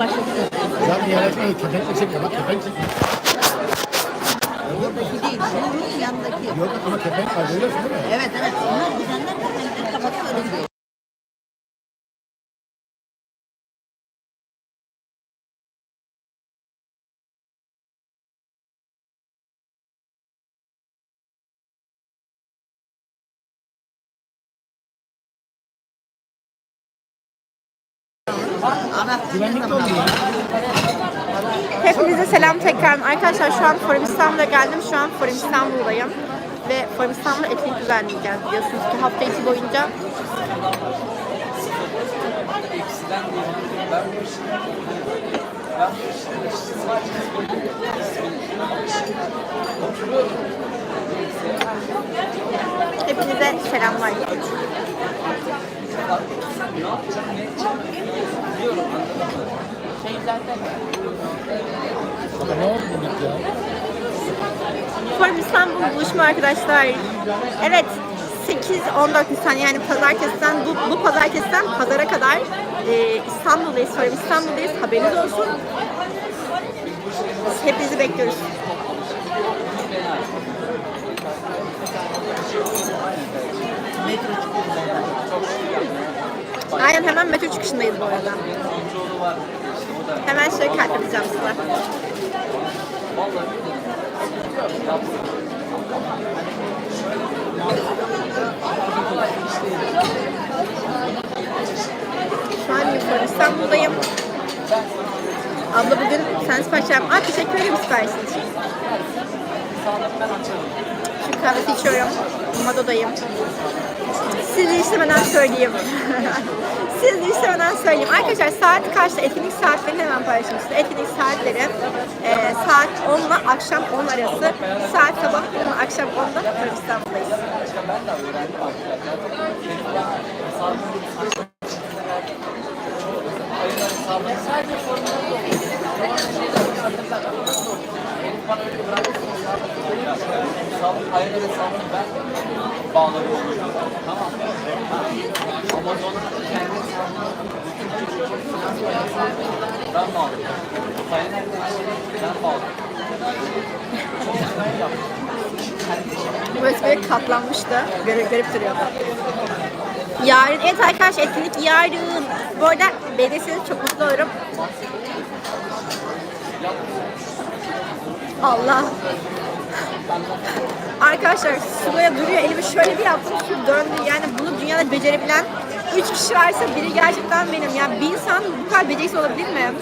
Zaten yaratmayı köpekle çekiyor. Bak köpek çekiyor. Buradaki değil, bunun yanındaki. Yok ama köpek var görüyorsun değil mi? Evet evet, onlar güzeller köpekleri kapatıp Hepinize selam tekrar. Arkadaşlar şu an Forum İstanbul'a geldim. Şu an Forum İstanbul'dayım. Ve Forum İstanbul'da etkinlik düzenleyeceğiz. Biliyorsunuz ki hafta içi boyunca Hepinize selamlar. Baba ne oldu ya? Forum İstanbul buluşma arkadaşlar. Evet 8-14 Nisan yani pazartesiden bu, bu pazartesiden pazara kadar e, İstanbul'dayız. Forum İstanbul'dayız. Haberiniz olsun. Hepinizi bekliyoruz. Aynen hemen metro çıkışındayız bu arada. Hemen şöyle kalp atacağım size. Şu an yukarı İstanbul'dayım. Abla bugün sen sipariş yapma. Aa, teşekkür ederim siparişin için. Şu kahvesi içiyorum. Mado'dayım. Siz de istemeden söyleyeyim. Siz de istemeden söyleyeyim. Arkadaşlar saat kaçta? Etkinlik saatlerini hemen paylaşayım size. Etkinlik saatleri e, saat 10 ile akşam 10 arası. Saat sabah 10 ile akşam 10'da Fırın İstanbul'dayız. Hayır ben bağlarım oluyor. Tamam kendi hesabını ben böyle katlanmış da garip, garip duruyor. Yarın, evet arkadaşlar etkinlik yarın. Bu arada beğenirseniz çok mutlu olurum. Allah. Arkadaşlar su böyle duruyor. Elimi şöyle bir yaptım su döndü. Yani bunu dünyada becerebilen 3 kişi varsa biri gerçekten benim. Yani bir insan bu kadar becerisiz olabilir mi?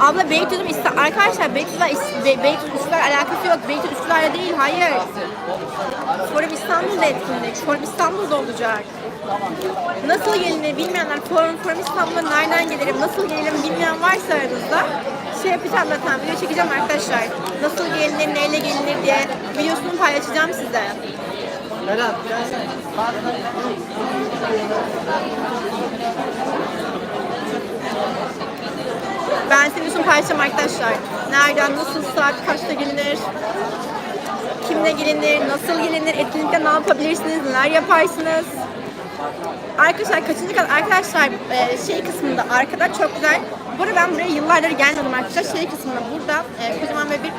Abla Beytut'um iste Arkadaşlar Beytut'la is- Be- Üsküdar alakası yok. Beytut Üsküdar'la değil. Hayır. Forum İstanbul'da etkinlik. Forum İstanbul'da olacak. Nasıl gelinir bilmeyenler, Forum, Forum İstanbul'a nereden gelirim, nasıl gelirim bilmeyen varsa aranızda şey yapacağım zaten, video çekeceğim arkadaşlar. Nasıl gelinir, neyle gelinir diye videosunu paylaşacağım size. Ben senin için paylaşacağım arkadaşlar. Nereden, nasıl, saat kaçta gelinir, kimle gelinir, nasıl gelinir, etkinlikte ne yapabilirsiniz, neler yaparsınız. Arkadaşlar kaçıncı kat? Arkadaşlar e, şey kısmında arkada çok güzel. Bu arada ben buraya yıllardır gelmedim arkadaşlar. Şey kısmında burada e, kocaman bir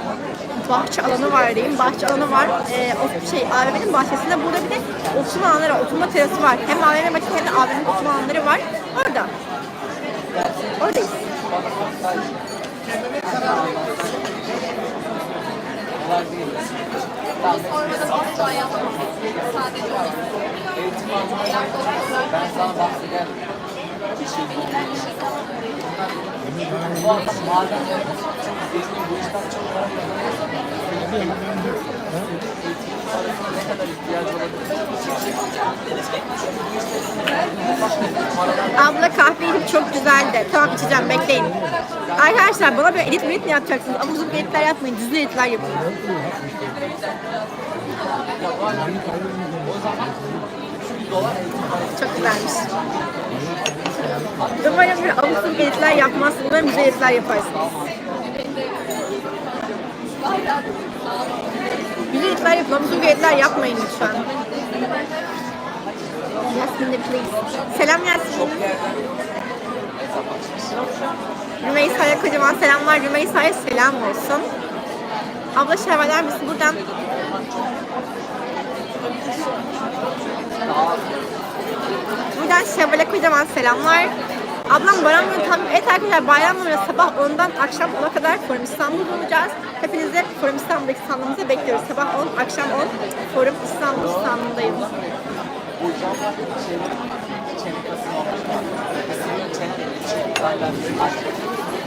bahçe alanı var diyeyim. Bahçe alanı var. E, o şey AVM'nin bahçesinde burada bir de oturma alanları, oturma terası var. Hem AVM bahçesi hem de AVM'nin oturma alanları var. Orada. Oradayız. Eğitim almaya ben sana bahsederim. Bir şey Abla kahve edip çok güzeldi. Tamam içeceğim bekleyin. Arkadaşlar bana böyle edit mi yapacaksınız? Ama uzun editler yapmayın. Düzgün editler yapın. Çok güzelmiş. Umarım bir abuk sabuk editler yapmazsınız. Umarım güzel editler yaparsınız. Güzel editler yapın. Abuk sabuk yapmayın lütfen. Yasmin de please. Selam Yasmin. Rümeysa'ya kocaman selamlar. Rümeysa'ya selam olsun. Abla şerveler misin? Buradan Buradan Şevval'e kocaman selamlar. Ablam Baran Yöntemi. Evet arkadaşlar bayram boyunca sabah 10'dan akşam 10'a kadar Forum İstanbul'da olacağız. Hepinizi Forum İstanbul'daki standımıza bekliyoruz. Sabah 10, akşam 10 Forum İstanbul standındayım.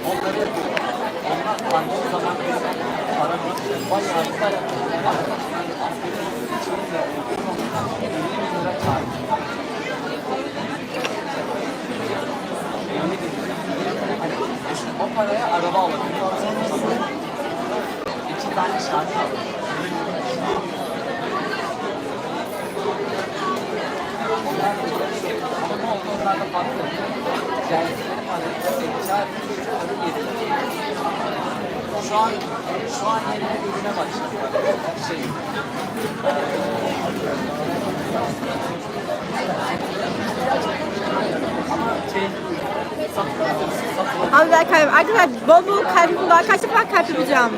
Onları O paraya araba alabiliyor. İki tane şarkı alıyor. Ama onlarda farklı. Geldikleri parayı eşya çocukları yedi. Şu an şu an yeni bir ürüne başladı. Şey, ama şey satılır, ben kalp. Arkadaşlar bol bol kalbim daha kaç defa kalp yapacağım.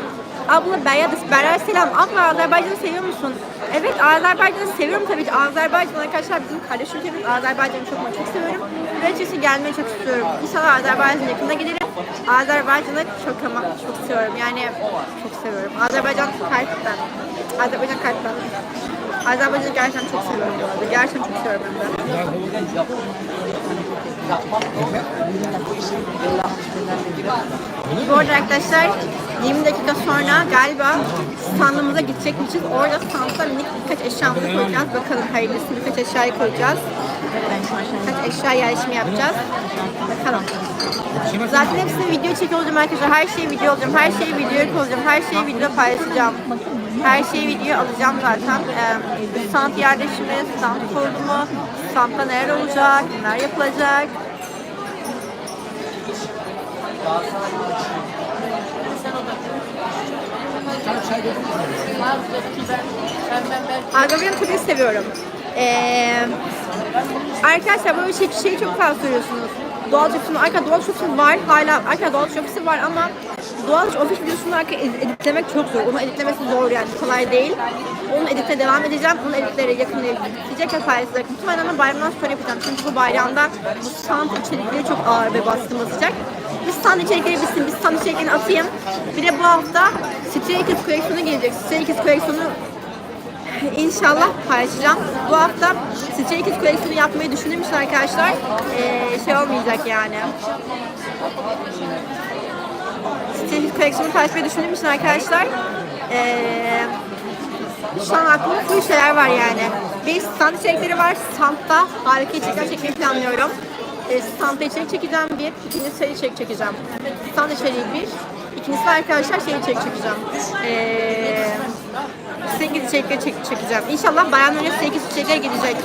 Abla Beryadis, Beryar selam. Abla Azerbaycan'ı seviyor musun? Evet Azerbaycan'ı seviyorum tabii ki. Azerbaycan arkadaşlar bizim kardeş ülkemiz. Azerbaycan'ı çok çok seviyorum. Ve açıkçası gelmeyi çok istiyorum. İnşallah Azerbaycan yakında gelirim. Azerbaycan'ı çok ama çok seviyorum. Yani çok seviyorum. Azerbaycan kalpten. Azerbaycan kalpten. Azerbaycan'ı gerçekten çok seviyorum bu arada. Gerçekten çok seviyorum hem de. Bu arada arkadaşlar 20 dakika sonra galiba standımıza gidecekmişiz. Orada standta minik birkaç eşyamızı koyacağız. Bakalım hayırlısı birkaç eşyayı koyacağız. Birkaç eşya yerleşimi yapacağız. Bakalım. Zaten hepsini video çekiyor olacağım arkadaşlar. Her şeyi video olacağım. Her şeyi videoya koyacağım. Her şeyi video paylaşacağım. Her şeyi video alacağım zaten. Ee, stand yerleşimi, stand kurulumu, standta neler olacak, neler yapılacak. Agavya'nı çok seviyorum. Ee, arkadaşlar böyle şey, şeyi çok fazla soruyorsunuz. Doğal çöpsünün arka doğal çöpsün var hala arka doğal çöpsü var ama doğal ofis videosunu arka ed- editlemek çok zor. Onu editlemesi zor yani kolay değil. Onun editine devam edeceğim. Onun editleri yakında bitecek ve paylaşacak. Muhtemelen ama bayramdan sonra yapacağım. Çünkü bu bayramda bu stand içerikleri çok ağır ve baskın basacak. Bir stand içerikleri bitsin, bir stand içeriklerini atayım. Bir de bu hafta Stray Kids koleksiyonu gelecek. Stray Kids koleksiyonu İnşallah paylaşacağım. Bu hafta Stray Kids koleksiyonu yapmayı düşünmüş arkadaşlar. Ee, şey olmayacak yani. Stray Kids koleksiyonu paylaşmayı düşünmüş arkadaşlar. Ee, şu an aklımda full şeyler var yani. Bir stand içerikleri var. Standta harika içerikler çekmeyi planlıyorum. E, standta içerik çekeceğim bir. ikincisi şey içerik çekeceğim. Stand içeriği bir. İkincisi arkadaşlar şey içerik çekeceğim. Eee... 8 içerikleri çek, çekeceğim. İnşallah bayan önce 8 içerikler gidecek.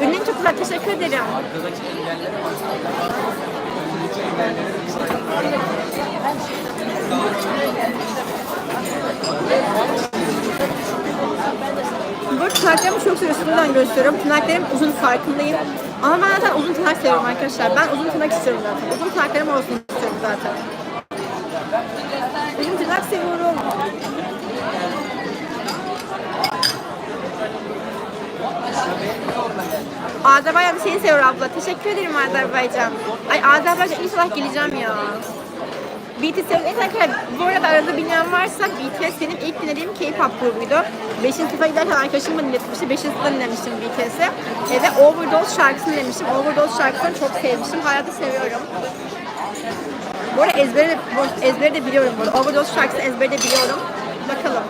Ürünün çok güzel. Teşekkür ederim. Bu tırnaklarımı çok seviyorum. Şimdiden gösteriyorum. Tırnaklarım uzun farkındayım. Ama ben zaten uzun tırnak seviyorum arkadaşlar. Ben uzun tırnak istiyorum zaten. Uzun tırnaklarım olsun istiyorum zaten. Uzun tırnak seviyorum. Azerbaycan seni seviyor abla. Teşekkür ederim Azerbaycan. Ay Azerbaycan inşallah geleceğim ya. BTS arkadaşlar bu arada arada bilmeyen varsa BTS benim ilk dinlediğim K-pop grubuydu. 5. sınıfa giderken arkadaşım bana dinletmişti. 5. sınıfta dinlemiştim BTS'i. E, ve Overdose şarkısını dinlemiştim. Overdose şarkısını çok sevmiştim. Hala da seviyorum. Bu arada ezberi bu- ezberi de biliyorum burada. Overdose şarkısını ezberi de biliyorum. Bakalım.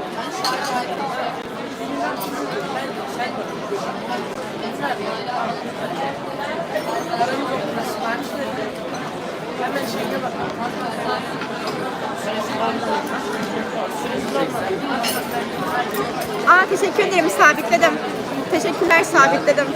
Aa teşekkür ederim sabitledim. Teşekkürler sabitledim.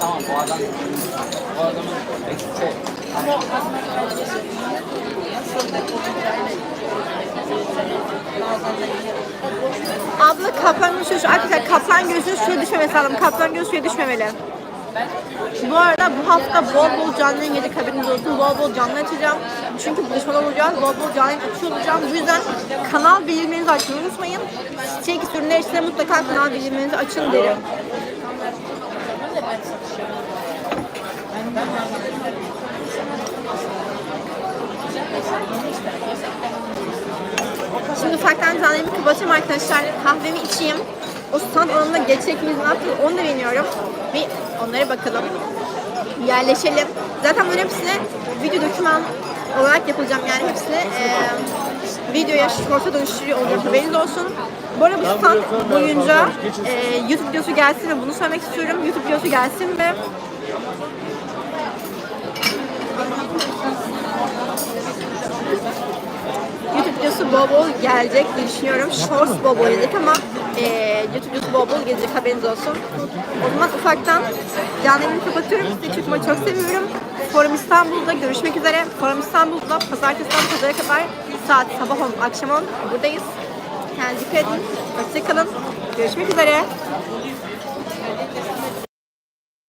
Tamam bu adam bu adamın ekipte Abla kaplanın şu, şu arkadaşlar kaplan gözü suya düşmemesi lazım. Kaplan gözü suya düşmemeli. Bu arada bu hafta bol bol canlı yayın gelecek haberiniz olsun. Bol bol canlı açacağım. Çünkü buluşmalar olacağız. Bol bol canlı yayın açıyor olacağım. Bu yüzden kanal bildirimlerinizi açmayı unutmayın. Çiçek ürünler için mutlaka kanal bildirimlerinizi açın derim. Şimdi ufaktan yayını kapatayım arkadaşlar. Kahvemi içeyim. O stand alanında geçecek miyiz ne yapacağız onu da bilmiyorum. Bir onlara bakalım. Yerleşelim. Zaten bunların hepsine video doküman olarak yapılacağım. Yani hepsini eee videoya, short'a dönüştürüyor olacağım. Haberiniz olsun. Bu arada bu stand boyunca eee, YouTube videosu gelsin ve bunu söylemek istiyorum. YouTube videosu gelsin ve YouTube videosu bol gelecek düşünüyorum. Shorts bol bol gelecek ama eee YouTube videosu bol gelecek haberiniz olsun. O zaman ufaktan canlı yayını kapatıyorum. Sizi çıkmayı çok seviyorum. Forum İstanbul'da görüşmek üzere. Forum İstanbul'da pazartesiden pazara kadar saat sabah 10, akşam 10 buradayız. Kendinize dikkat edin. Hoşçakalın. Görüşmek üzere.